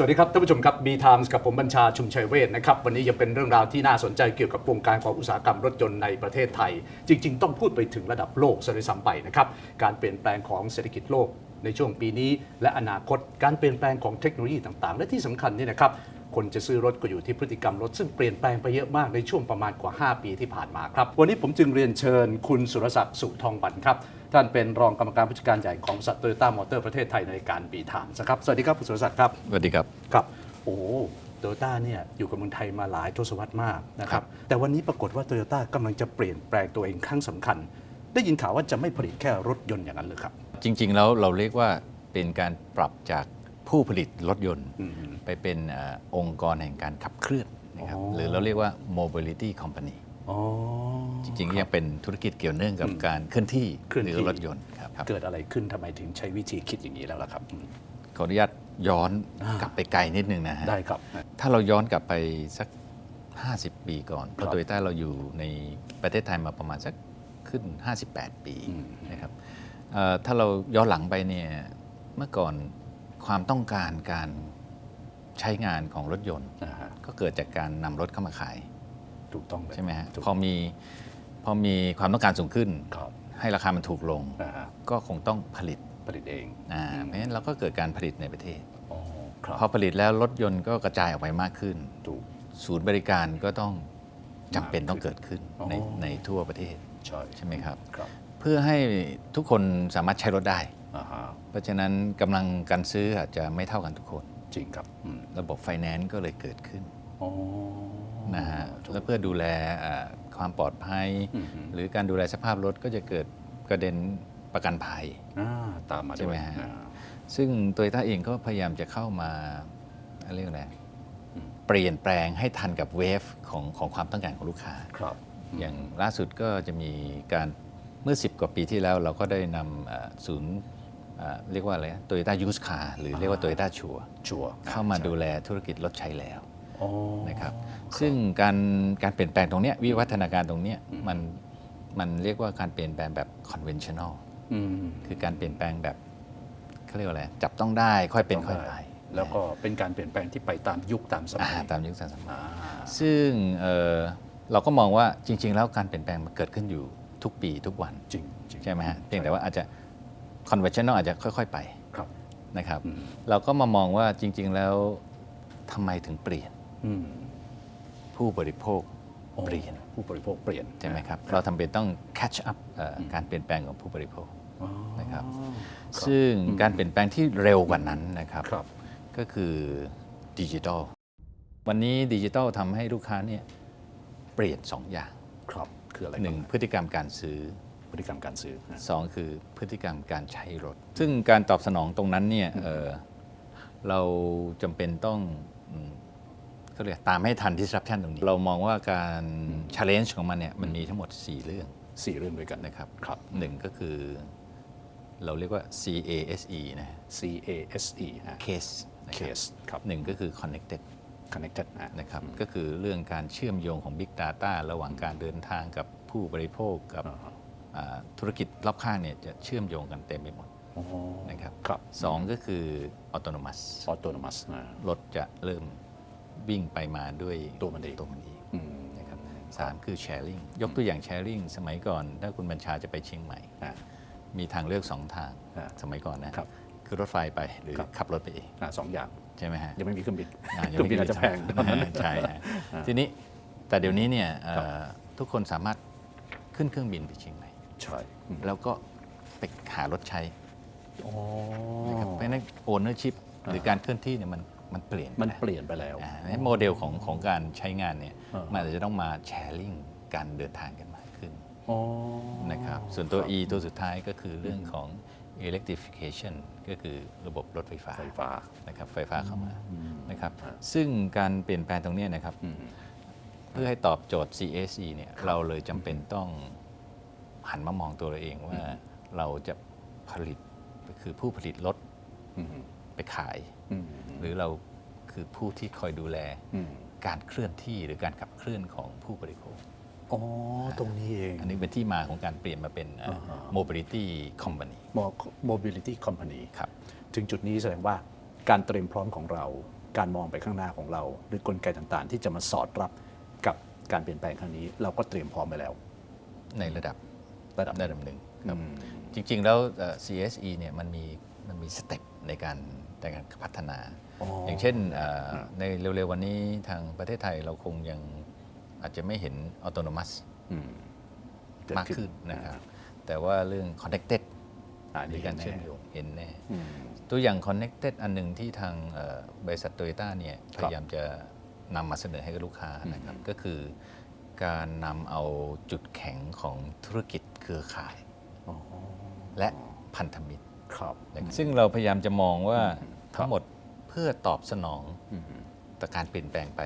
สวัสดีครับท่านผู้ชมครับ B Times กับผมบัญชาชุมชัยเวทนะครับวันนี้ยังเป็นเรื่องราวที่น่าสนใจเกี่ยวกับวงการของอุตสาหกรรมรถยนต์ในประเทศไทย จริง ๆ ต้องพูดไปถึงระดับโลกซะด้วยซ้ำไปนะครับการเปลี่ยนแปลงของเศรษฐกิจโลกในช่วงปีนี้ และอนาคตการเปลี่ยนแปลงของเทคโนโลยีต่างๆ และที่สำคัญนี่นะครับ คนจะซื้อรถก็อยู่ที่พฤติกรรมรถซึ่งเปลี่ยนแปลงไปเยอะมากในช่วงประมาณกว่า 5 ปีที่ผ่านมาครับ วันนี้ผมจึงเรียนเชิญคุณสุรศักดิ์สุทองบันครับ ท่านเป็นรองกรรมการผู้จัดการใหญ่ของบริษัทโตโยต้ามอเตอร์ประเทศไทยในการบีทามครับสวัสดีครับคุณสุรศักดิ์ครับสวัสดีครับครับ โอ้โตโยต้าเนี่ยอยู่กับเมืองไทยมาหลายทศวรรษมากนะครับแต่วันนี้ปรากฏว่าโตโยต้ากำลังจะเปลี่ยนแปลงตัวเองครั้งสำคัญ ได้ยินข่าวว่าจะไม่ผลิตแค่รถยนต์อย่างนั้นเลยครับจริง ๆ แล้วเราเรียกว่าเป็นการปรับจาก ผู้ผลิตรถยนต์อืมไปเป็นเออองค์กรแห่งการขับเคลื่อนนะครับอ๋อ หรือเราเรียกว่า mobility company อ๋อ จริงๆยังเป็นธุรกิจเกี่ยวเนื่องกับการเคลื่อนที่เคลื่อนหที่ รือรถยนต์ครับครับ เกิดอะไรขึ้นทำไมถึงใช้วิธีคิดอย่างนี้แล้วล่ะครับอืม ขออนุญาตย้อนอ่าก กลับไปไกลนิดนึงนะฮะ ได้ครับ ถ้าเราย้อนกลับไปสัก 50 ปีก่อนเพครัราะบโตโยต้าเราอยู่ในประเทศไทยมาประมาณสักขึ้น 58 ปีอืม นะครับเอ่อถ้าเราย้อนหลังไปเนี่ยเมื่อก่อน ความต้องการการใช้งานของรถยนต์นะฮะก็เกิดจากการนำรถเข้ามาขาย ถูกต้องเลยใช่ไหมฮะถูกพอมีพอมีความต้องการสูงขึ้น ครับให้ราคามันถูกลง นะฮะก็คงต้องผลิตผลิตเองอ่าเพราะฉะนั้นเราก็เกิดการผลิตในประเทศ อ๋อครับพอผลิตแล้วรถยนต์ก็กระจายออกไปมากขึ้น ถูก ศูนย์บริการก็ต้องจำเป็นมากขึ้นต้องเกิดขึ้นในอ๋อในทั่วประเทศใช่ใช่ไหมครับ ครับ เพื่อให้ทุกคนสามารถใช้รถได้อ่าฮะ เพราะฉะนั้นกำลังการซื้ออาจจะไม่เท่ากันทุกคน จริงครับอืมระบบไฟแนนซ์ก็เลยเกิดขึ้นอ๋อ นะฮะถูกและเพื่อดูแลอ่าความปลอดภัย อืมฮึหรือการดูแลสภาพรถก็จะเกิดกระเด็นประกันภัย อ่าตามมาใช่ด้วไหมยฮะ อ่า ซึ่งโตโยต้าเองก็พยายามจะเข้ามาเรียกอะไรอืม เปลี่ยนแปลงให้ทันกับเวฟของของความต้องการของลูกค้า ครับอย่างล่าสุดก็จะมีการเมื่อ 10 กว่าปีที่แล้ว เราก็ได้นำเอ่อศูนย์ เอ่อเรียกว่าอะไรโตโยต้ายูสคาหรือเรียกว่าโตโยต้าชัวชัวร์เข้ามาดูแลธุรกิจรถใช้แล้วอ๋อนะครับซึ่งการการเปลี่ยนแปลงตรงเนี้ยวิวัฒนาการตรงเนี้ยมันมันเรียกว่าการเปลี่ยนแปลงแบบ conventional อืมคือการเปลี่ยนแปลงแบบเขาเรียกว่าอะไรจับต้องได้ค่อยเป็นค่อยไปแล้วก็เป็นการเปลี่ยนแปลงที่ไปตามยุคตามสมัยอ่าตามยุคตามสมัยอ่าซึ่งเอ่อเราก็มองว่าจริง ๆ แล้วการเปลี่ยนแปลงมันเกิดขึ้นอยู่ทุกปีทุกวันจริงจริงใช่ไหมฮะเพียงแต่ว่าอาจจะ conventional อาจจะค่อย ๆ ไปครับนะครับอืมเราก็มามองว่าจริง ๆ แล้วทำไมถึงเปลี่ยนอืมผู้บริโภคเปลี่ยนผู้บริโภคเปลี่ยนใช่ไหมครับ เราทำเป็นต้อง catch up เอ่ออการเปลี่ยนแปลงของผู้บริโภค อ๋อ นะครับครับ ซึ่งการเปลี่ยนแปลงที่เร็วกว่านั้นนะครับ ครับ ก็คือดิจิทัลวันนี้ดิจิทัลทำให้ลูกค้าเนี่ยเปลี่ยน2อย่าง ครับคืออะไรหนึ่งบ้าพฤติกรรมการซื้อ พฤติกรรมการซื้อนะสองคือพฤติกรรมการใช้รถ ซึ่งการตอบสนองตรงนั้นเนี่ยเอ่อเราจำเป็นต้องอืมเขาเรียกตามให้ทัน disruption ตรงนี้ เรามองว่าการ challenge ของมันเนี่ยมันมีทั้งหมด 4 เรื่องสี่เรื่องด้วยกันนะครับครับ หนึ่งก็คือเราเรียกว่า CASE นะ C A S E นะ case นะครับ case ครับหนึ่งก็คือ connected connected นะ นะครับก็คือเรื่องการเชื่อมโยงของ Big Data ระหว่างการเดินทางกับผู้บริโภคกับอ่าฮะอ่า ธุรกิจรอบข้างเนี่ยจะเชื่อมโยงกันเต็มไปหมดอ๋อนะครับครับสองก็คือ autonomous autonomous นะรถจะเริ่มวิ่งไปมาด้วยตัวมันเองตัวมันเองอืมนะครับสามคือ sharing ยกตัวอย่าง sharing สมัยก่อน ถ้าคุณบัญชาจะไปเชียงใหม่อ่ามีทางเลือกสองทางอ่าสมัยก่อนนะครับคือรถไฟไปหรือครับขับรถไปเองอ่าสองอย่างใช่ไหมฮะยังไม่มีเครื่องบินอ่าเครื่องบินอาจจะแพงใช่ฮะทีนี้แต่เดี๋ยวนี้เนี่ยเอ่อทุกคนสามารถขึ้นเครื่องบินไปเชียงใหม่ใช่อืมแล้วก็ไปหารถใช้อ๋อนะครับเพราะฉะนั้นโอนเนอร์ชิพหรือการเคลื่อนที่เนี่ยมันมันเปลี่ยนไปมันแล้วเปลี่ยนไปแล้วอ่าในโมเดลของของการใช้งานเนี่ยอ่ามัมันอาจจะต้องมาแชร์ลิงการเดินทางกันมากขึ้นอ๋อนะครับส่วนตัว E ตัวสุดท้ายก็คือเรื่องของ electrification ก็คือระบบรถไฟฟ้าไฟฟ้านะครับไฟฟ้าเข้ามาอืมนะครับซึ่งการเปลี่ยนแปลงตรงเนี้ยนะครับอืมเพื่อให้ตอบโจทย์ CSE เนี่ยเราเลยจำเป็นต้อง หันมามองตัวเราเองว่าเราจะผลิตคือผู้ผลิตรถอืมไปขายอืมหรือเราคือผู้ที่คอยดูแลอืมการเคลื่อนที่หรือการขับเคลื่อนของผู้บริโภคอ๋อ ตรงนี้เอง อันนี้เป็นที่มาของการเปลี่ยนมาเป็นอ่าฮะ mobility company Mo- mobility company ครับ ถึงจุดนี้แสดงว่าการเตรียมพร้อมของเรา การมองไปข้างหน้าของเรา หรือกลไกต่างๆ ที่จะมาสอดรับกับการเปลี่ยนแปลงครั้งนี้ เราก็เตรียมพร้อมไปแล้ว ในระดับ ระดับระดับหนึ่งครับอืมจริง ๆ แล้วเอ่อ CSE เนี่ยมันมีมันมีสเต็ปในการในการพัฒนาอ๋อออย่างเช่นเอ่อในเร็ว ๆ วันนี้ทางประเทศไทยเราคงยังอาจจะไม่เห็นออโต n o มัสอืมเกิดมากขึ้นนะครับแต่ว่าเรื่อง connected อ่าหรืนี่อการแน่เชื่อมโยงเห็นแน่อืมตัวอย่าง connected อันหนึ่งที่ทางเอ่อบริษัทโตโยต้าเนี่ยพยายามจะนำมาเสนอให้กับลูกค้านะครับก็คือ การนำเอาจุดแข็งของธุรกิจเครือข่ายอ๋อและพันธมิตรครับนะครับ ซึ่งเราพยายามจะมองว่าทั้งหมดเพื่อตอบสนองอืมต่อการเปลี่ยนแปลงไป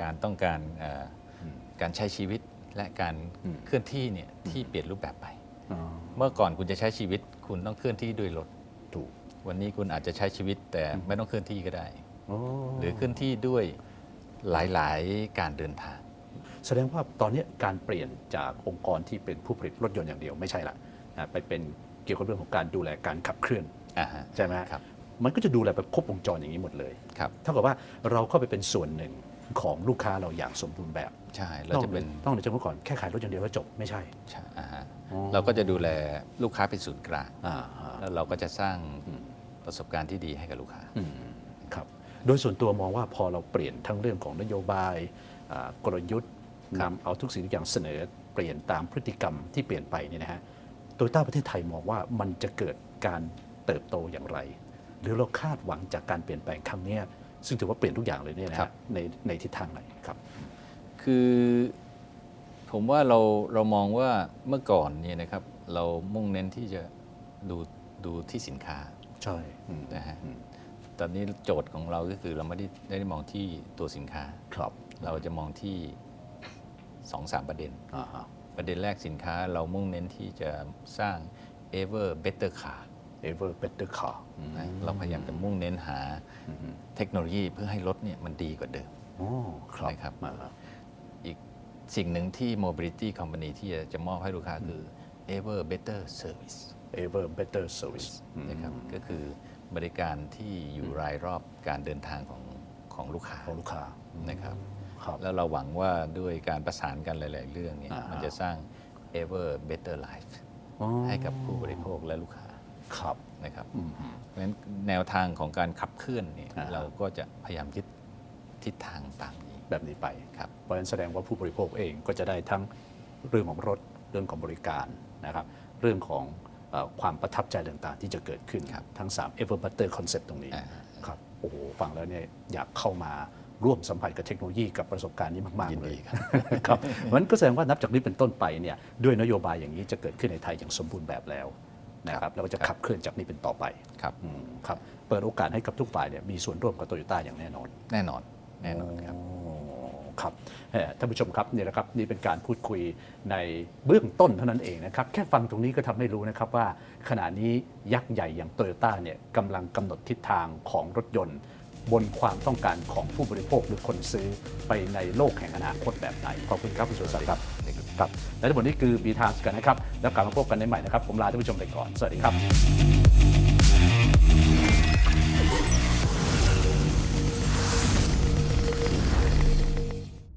การต้องการเอ่ออการใช้ชีวิตและการอืมเคลื่อนที่เนี่ยที่เปลี่ยนรูปแบบไปอ๋อเมื่อก่อนคุณจะใช้ชีวิต คุณต้องเคลื่อนที่ด้วยรถถูกวันนี้คุณอาจจะใช้ชีวิตแต่ไม่ต้องเคลื่อนที่ก็ได้โอ้หรือเคลื่อนที่ด้วยหลาย ๆ การเดินทาง แสดงว่าตอนนี้การเปลี่ยนจากองค์กรที่เป็นผู้ผลิตรถยนต์อย่างเดียวไม่ใช่ละนะไปเป็นเกี่ยวกับเรื่องของการดูแลการขับเคลื่อนอ่าฮะใช่ไหมครับมันก็จะดูแลแบบครบวงจรอย่างนี้หมดเลยครับเท่ากับว่าเราเข้าไปเป็นส่วนหนึ่งของลูกค้าเราอย่างสมบูรณ์แบบใช่เราจะเป็นต้องในจังหวะก่อนแค่ขายรถอย่างเดียวแล้วจบไม่ใช่ใช่อ่าฮะอ๋อเราก็จะดูแลลูกค้าเป็นศูนย์กลางอ่าฮะแล้วเราก็จะสร้างประสบการณ์ที่ดีให้กับลูกค้าอืมครับโดยส่วนตัวมองว่าพอเราเปลี่ยนทั้งเรื่องของนโยบายอ่ากลยุทธ์ นำเอาทุกสิ่งทุกอย่างเสนอเปลี่ยนตามพฤติกรรมที่เปลี่ยนไปเนี่ยนะฮะโตโยต้าประเทศไทยมองว่ามันจะเกิดการเติบโตอย่างไร หรือเราคาดหวังจากการเปลี่ยนแปลงครั้งเนี้ยซึ่งถือว่าเปลี่ยนทุกอย่างเลยเนี่ยนะครัฮะบในในทิศทางไหนครับ คือผมว่าเราเรามองว่าเมื่อก่อนเนี่ยนะครับ เรามุ่งเน้นที่จะดูดูที่สินค้าใช่อืมนะฮะตอนนี้โจทย์ของเราก็คือเราไม่ได้ไม่ได้มองที่ตัวสินค้าครับเราจะมองที่ สองสามประเด็นอ่าฮะประเด็นแรกสินค้าเรามุ่งเน้นที่จะสร้าง ever better car ever better car อืมนะเราพยายามจะมุ่งเน้นหาเทคโนโลยีเพื่อให้รถเนี่ยมันดีกว่าเดิมอ๋อครับนะครับอ่าอีกสิ่งหนึ่งที่ mobility company ที่จะจะมอบให้ลูกค้าคือ ever better service ever better service อืมนะครับก็คือบริการที่อยู่รายรอบการเดินทางของของลูกค้าของลูกค้านะครับครับ แล้วเราหวังว่าด้วยการประสานกันหลาย ๆ เรื่องเนี่ยอ่าฮะมันจะสร้าง ever better life อ๋อให้กับผู้บริโภคและลูกค้าครับนะครับอืมเพราะฉะนั้นแนวทางของการขับเคลื่อนเนี่ยอ่าฮะเราก็จะพยายามยึดทิศทางตามนี้แบบนี้ไปครับเพราะฉะนั้นแสดงว่าผู้บริโภคเองก็จะได้ทั้งเรื่องของรถเรื่องของบริการนะครับ เรื่องของเออความประทับใจต่างๆ ที่จะเกิดขึ้นครับทั้ง 3 ever better concept ตรงนี้อ่าครับโอ้โหฟังแล้วเนี่ยอยากเข้ามา ร่วมสัมผัสกับเทคโนโลยีกับประสบการณ์นี้มาก ยิๆ นเลดียครับ ครับมันก็แสดงว่านับจากนี้เป็นต้นไปเนี่ยด้วยนโยบายอย่างนี้จะเกิดขึ้นในไทยอย่างสมบูรณ์แบบแล้วนะครับแล้วก็จะขับเคลื่อนจากนี้เป็นต่อไปครับ อืมครับเปิดโอกาสให้กับทุกฝ่ายเนี่ยมีส่วนร่วมกับโตโยต้าอย่างแน่นอน แน่นอนแน่นอนครับ อ๋อครับเอ่อท่านผู้ชมครับนี่แหละครับนี่เป็นการพูดคุยในเบื้องต้นเท่านั้นเองนะครับ แค่ฟังตรงนี้ก็ทำให้รู้นะครับว่าขณะนี้ยักษ์ใหญ่อย่างโตโยต้าเนี่ยกำลังกำหนดทิศทางของรถยนต์ บนความต้องการของผู้บริโภคหรือคนซื้อไปในโลกแห่งอนาคตแบบไหน ขอบคุณครับคุณสุรศักดิ์ครับครับและทั้งหมดนี้คือ B Times กันนะครับ แล้วกลับมาพบกันในใหม่นะครับ ผมลาท่านผู้ชมไปก่อน สวัสดีครับ